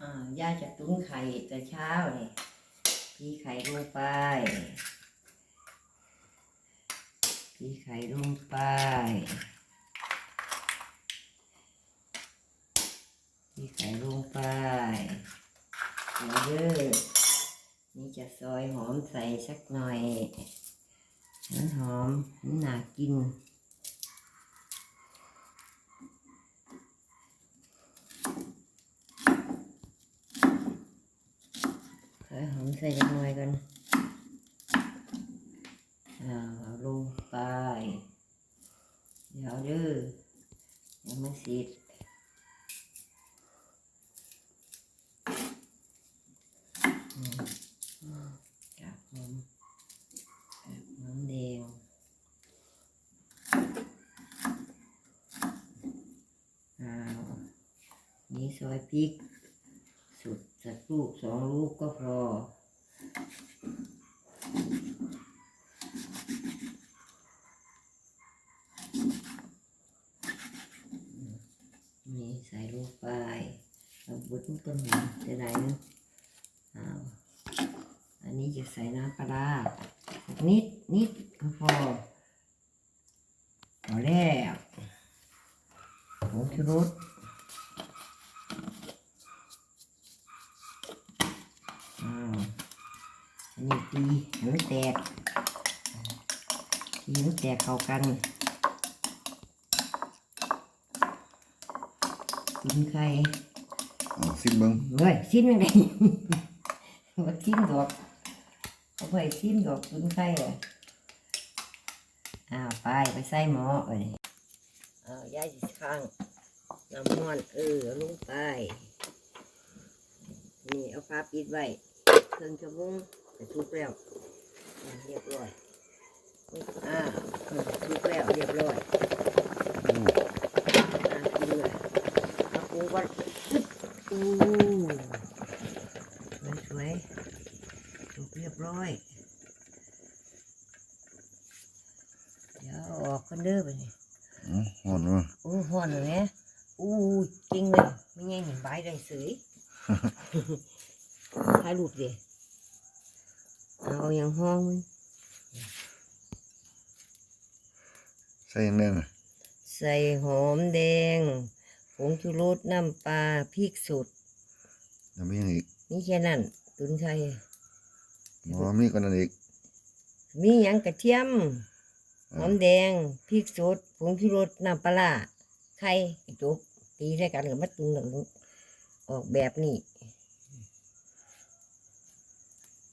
อ่ายายจะตุ้นไข่แต่เช้านี่พี่ไข่ลงไปพี่ไข่ลงไปพี่ไข่ลงไปแล้วเด้อนี่จะซอยหอมใส่สักหน่อยหอมน่ากิน ใส่หอม ใส่จักน่อยกันอ่าเอาลงไปเดี๋ยวเด้อยังไม่เสร็จกับหอมกับหอมแดงอ้าวนี่ซอยพริก สุดสักลูกสองลูกก็พอ นี่ใส่ลงไปเอาบุตรต้นหอมจะไหนนะเอาอันนี้จะใส่น้ำปลาร้าสักนิดนิดก็พอพอแล้วผงชูรส อ้าวอั นนี้ตีให้มันแตกตีให้มันแตกเข้ากันกินไข่เอาซิมเบิ้งเฮ้ยซิมยังไงว่าซิมดอกเอาไปซิมดอกกินไข่อะอ้าวไปไปใส่หม้อเอ้ยอ้าวย้ายสิข้างน้ำมันเออเอาลงไปนี่เอาฟ้าปิดไว้เครื่องชั่วโมงจะ ทุกแล้วอ่าเรียบร้อยอ่าเครื่องทุกแล้วเรียบร้อยอ่ากินเลยเอาปูก่อนอู้สวยๆถูกเรียบร้อย เดี๋ยวเอาออกกันเด้อไปนี่อืมหอนวะโอ้ห่อนเลยแม่อู้จริงเลยไม่ไงหนึ่งใบได้เสยถ่ายรูปดิ เอาอย่างห้องมันใส่ยังไงน่ะใส่หอมแดงผงชูรสน้ำปลาพริกสดยังมีอย่างอีกนี่แค่นั้นตุนไข่อ๋อมีกันนั่นอีกมีหยังกระเทียมหอมแดงพริกสดผงชูรสน้ำปลาร้าไข่กระจุกตีใส่กันกับมาตุนหนึ่งออกแบบนี้